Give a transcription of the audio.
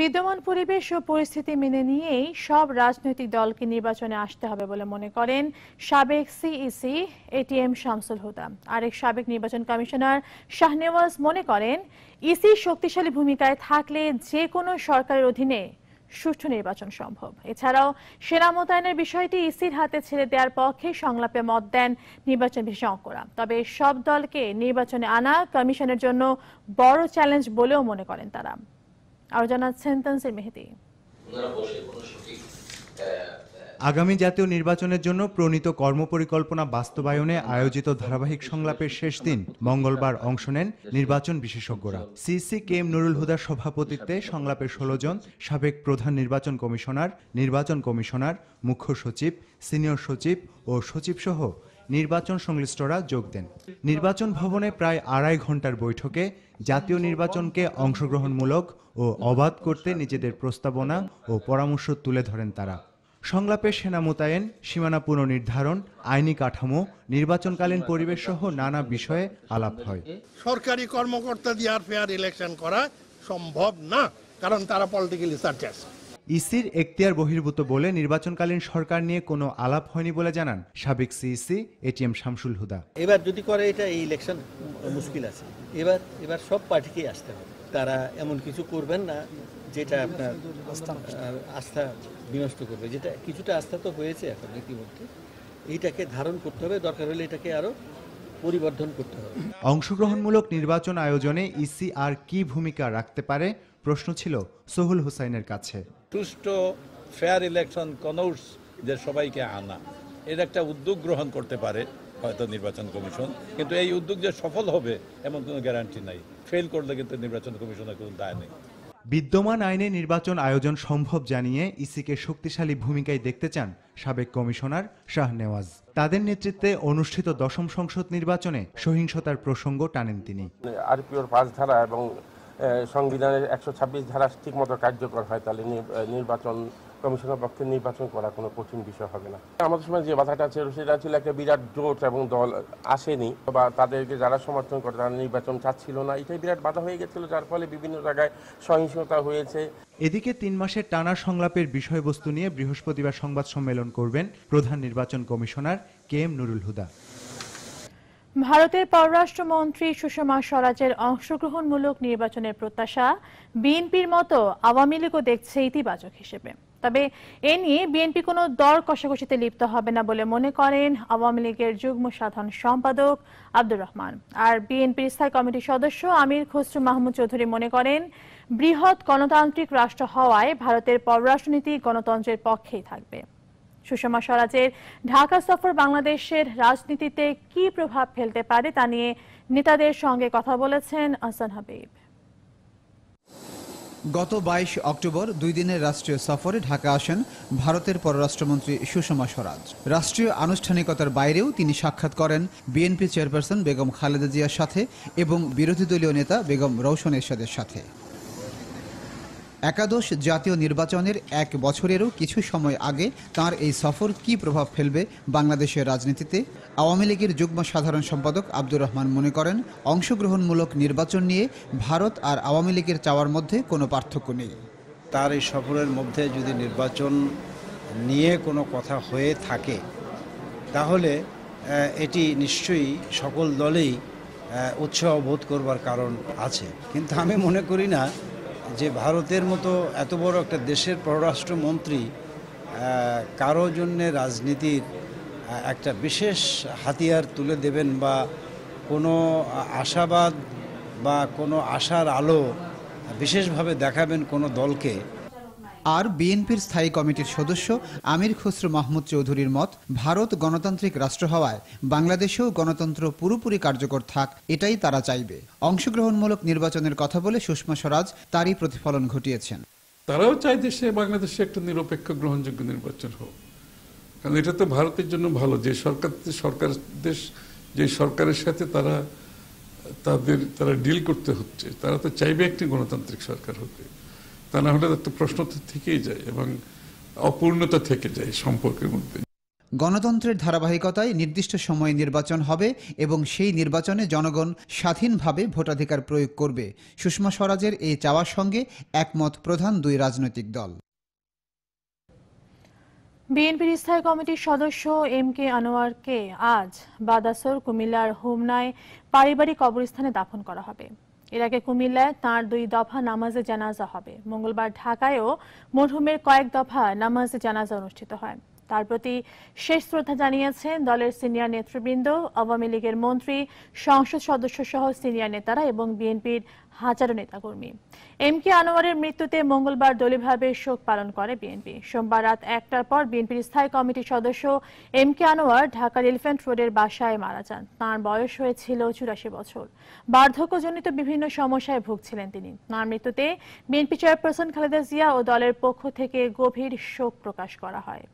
বিদ্যমান পরিবেশ ও পরিস্থিতি মেনে নিয়েই সব রাজনৈতিক দলকে নির্বাচনে আসতে হবে বলে মনে করেন সাবেক সিইসি এটিএম শামসুল হুদা। আরেক সাবেক নির্বাচন কমিশনার শাহনেওয়াজ মনে করেন, ইসি শক্তিশালী ভূমিকায় থাকলে যে কোনো সরকারের অধীনে সুষ্ঠু নির্বাচন সম্ভব। এছাড়াও সেনা মোতায়েনের বিষয়টি ইসির হাতে ছেড়ে দেওয়ার পক্ষে সংলাপে মত দেন নির্বাচন বিশেষজ্ঞরা। তবে সব দলকে নির্বাচনে আনা কমিশনের জন্য বড় চ্যালেঞ্জ বলেও মনে করেন তারা। আরও জানাচ্ছেন তানসির মেহেদি। আগামী জাতীয় নির্বাচনের জন্য প্রণীত কর্মপরিকল্পনা বাস্তবায়নে আয়োজিত ধারাবাহিক সংলাপের শেষ দিন মঙ্গলবার অংশ নেন নির্বাচন বিশেষজ্ঞরা। সিসি কে এম নুরুল হুদার সভাপতিত্বে সংলাপের ষোলো জন সাবেক প্রধান নির্বাচন কমিশনার নির্বাচন কমিশনার মুখ্য সচিব সিনিয়র সচিব ও সচিব সহ নির্বাচন সংশ্লিষ্টরা যোগ দেন। নির্বাচন ভবনে প্রায় আড়াই ঘণ্টার বৈঠকে জাতীয় নির্বাচনকে অংশগ্রহণমূলক ও অবাধ করতে নিজেদের প্রস্তাবনা ও পরামর্শ তুলে ধরেন তারা। সংলাপে সেনা মোতায়েন, সীমানা পুনর্নির্ধারণ, আইনি কাঠামো, নির্বাচনকালীন পরিবেশ সহ নানা বিষয়ে আলাপ হয়। সরকারি কর্মকর্তা দিয়ে আর ফেয়ার ইলেকশন করা সম্ভব না, কারণ তারা পলিটিক্যালি সার্চাস ইসির এখতিয়ার বহির্ভূত বলে নির্বাচনকালীন সরকার নিয়ে কোনো আলাপ হয়নি বলে জানান সাবেক সিইসি এটিএম শামসুল হুদা। এবার যদি করে এটা এই ইলেকশন মুশকিল আছে। এবার এবার সব পার্টিকেই আসতে হবে। তারা এমন কিছু করবেন না যেটা আপনার আস্থা বিনষ্ট করবে। যেটা কিছুটা আস্থা তো হয়েছে এখন ইতিমধ্যে। এইটাকে ধারণ করতে হবে। দরকার হলে এটাকে আরও পরিবর্ধন করতে হবে। অংশগ্রহণমূলক নির্বাচন আয়োজনে ইসি আর কি ভূমিকা রাখতে পারে? প্রশ্ন ছিল সোহুল হুসাইনের কাছে। সুষ্ঠু ফেয়ার ইলেকশন কনৌস যে সবাইকে আনা। এর একটা উদ্যোগ গ্রহণ করতে পারে হয়তো নির্বাচন কমিশন কিন্তু এই উদ্যোগ যে সফল হবে এমন কোনো গ্যারান্টি নাই। ফেল করলে কিন্তু নির্বাচন কমিশনের কোনো দায় নেই। বিদ্যমান আইনে নির্বাচন আয়োজন সম্ভব জানিয়ে ইসিকে শক্তিশালী ভূমিকায় দেখতে চান সাবেক কমিশনার শাহনেওয়াজ তাদের নেতৃত্বে অনুষ্ঠিত দশম সংসদ নির্বাচনে সহিংসতার প্রসঙ্গ টানেন তিনি। আরপিওর পাঁচ ধারা এবং সংবিধানের একশো ছাব্বিশ ধারা ঠিকমতো কার্যকর হয়, তাহলে নির্বাচন কমিশনের পক্ষে নির্বাচন করা কোনো কঠিন বিষয় হবে না। আমাদের সময় যে বাধাটা ছিল সেটা ছিল একটা বিরাট জোট এবং দল আসেনি, বা তাদেরকে যারা সমর্থন করে তারা নির্বাচন চাচ্ছিল না। এটাই বিরাট বাধা হয়ে গেছিল, যার ফলে বিভিন্ন জায়গায় সহিংসতা হয়েছে। এদিকে তিন মাসের টানা সংলাপের বিষয়বস্তু নিয়ে বৃহস্পতিবার সংবাদ সম্মেলন করবেন প্রধান নির্বাচন commissioner K M Nurul Huda. ভারতের পররাষ্ট্রমন্ত্রী সুষমা স্বরাজের অংশগ্রহণমূলক নির্বাচনের প্রত্যাশা বিএনপির মতো আওয়ামী লীগও দেখছে ইতিবাচক হিসেবে। তবে এ নিয়ে বিএনপি কোনো দর কষাকষিতে লিপ্ত হবে না বলে মনে করেন আওয়ামী লীগের যুগ্ম সাধারণ সম্পাদক আব্দুর রহমান। আর বিএনপির স্থায়ী কমিটির সদস্য আমির খসরু মাহমুদ চৌধুরী মনে করেন, বৃহৎ গণতান্ত্রিক রাষ্ট্র হওয়ায় ভারতের পররাষ্ট্রনীতি গণতন্ত্রের পক্ষেই থাকবে। সুষমা স্বরাজের ঢাকা সফর বাংলাদেশের রাজনীতিতে কি প্রভাব ফেলতে পারে তা নিয়ে নেতাদের সঙ্গে কথা বলেছেন আহসান হাবিব। গত বাইশ অক্টোবর দুই দিনের রাষ্ট্রীয় সফরে ঢাকা আসেন ভারতের পররাষ্ট্রমন্ত্রী সুষমা স্বরাজ। রাষ্ট্রীয় আনুষ্ঠানিকতার বাইরেও তিনি সাক্ষাৎ করেন বিএনপি চেয়ারপারসন বেগম খালেদা জিয়ার সাথে এবং বিরোধী দলীয় নেতা বেগম রৌশন এরশাদের সাথে। একাদশ জাতীয় নির্বাচনের এক বছরেরও কিছু সময় আগে তার এই সফর কি প্রভাব ফেলবে বাংলাদেশের রাজনীতিতে? আওয়ামী লীগের যুগ্ম সাধারণ সম্পাদক আব্দুর রহমান মনে করেন, অংশগ্রহণমূলক নির্বাচন নিয়ে ভারত আর আওয়ামী লীগের চাওয়ার মধ্যে কোনো পার্থক্য নেই। তার এই সফরের মধ্যে যদি নির্বাচন নিয়ে কোনো কথা হয়ে থাকে, তাহলে এটি নিশ্চয়ই সকল দলেই উৎসাহ বোধ করবার কারণ আছে। কিন্তু আমি মনে করি না যে ভারতের মতো এত বড় একটা দেশের পররাষ্ট্রমন্ত্রী মন্ত্রী কারও জন্যে রাজনীতির একটা বিশেষ হাতিয়ার তুলে দেবেন বা কোনো আশাবাদ বা কোনো আশার আলো বিশেষভাবে দেখাবেন কোনো দলকে আর বিএনপির স্থায়ী কমিটির সদস্য আমির খসরু মাহমুদ চৌধুরীর মত, ভারত গণতান্ত্রিক রাষ্ট্র হওয়ায় বাংলাদেশেও গণতন্ত্র পুরোপুরি কার্যকর থাক, এটাই তারা চাইবে। অংশগ্রহণমূলক নির্বাচনের কথা বলে সুষমা স্বরাজ তারই প্রতিফলন ঘটিয়েছেন। তারাও চায় দেশে বাংলাদেশে একটা নিরপেক্ষ গ্রহণযোগ্য নির্বাচন হোক। কারণ এটা তো ভারতের জন্য ভালো, যে সরকার সরকার, দেশ যে সরকারের সাথে তারা, তাদের, তারা ডিল করতে হচ্ছে, তারা তো চাইবে একটি গণতান্ত্রিক সরকার হতে। তা না হলে একটা প্রশ্ন তো থেকেই যায় এবং অপূর্ণতা থেকে যায় সম্পর্কের মধ্যে। গণতন্ত্রের ধারাবাহিকতায় নির্দিষ্ট সময়ে নির্বাচন হবে এবং সেই নির্বাচনে জনগণ স্বাধীনভাবে ভোটাধিকার প্রয়োগ করবে। সুষমা স্বরাজের এই চাওয়ার সঙ্গে একমত প্রধান দুই রাজনৈতিক দল। বিএনপির স্থায়ী কমিটির সদস্য এম কে আনোয়ারকে আজ বাদাসর কুমিল্লার হোমনায় পারিবারিক কবরস্থানে দাফন করা হবে। এর আগে কুমিল্লায় তাঁর দুই দফা নামাজে জানাজা হবে। মঙ্গলবার ঢাকায়ও মরহুমের কয়েক দফা নামাজে জানাজা অনুষ্ঠিত হয়। তার প্রতি শেষ শ্রদ্ধা জানিয়েছেন দলের সিনিয়র নেতৃবৃন্দ, আওয়ামী লীগের মন্ত্রী, সংসদ সদস্য সহ সিনিয়র নেতারা এবং বিএনপির হাজারো নেতাকর্মী। এম কে আনোয়ারের মৃত্যুতে মঙ্গলবার দলীয়ভাবে শোক পালন করে বিএনপি। সোমবার রাত একটার পর বিএনপির স্থায়ী কমিটির সদস্য এম কে আনোয়ার ঢাকার এলিফ্যান্ট রোডের বাসায় মারা যান। তাঁর বয়স হয়েছিল চুরাশি বছর। বার্ধক্যজনিত বিভিন্ন সমস্যায় ভুগছিলেন তিনি। তাঁর মৃত্যুতে বিএনপি চেয়ারপারসন খালেদা জিয়া ও দলের পক্ষ থেকে গভীর শোক প্রকাশ করা হয়।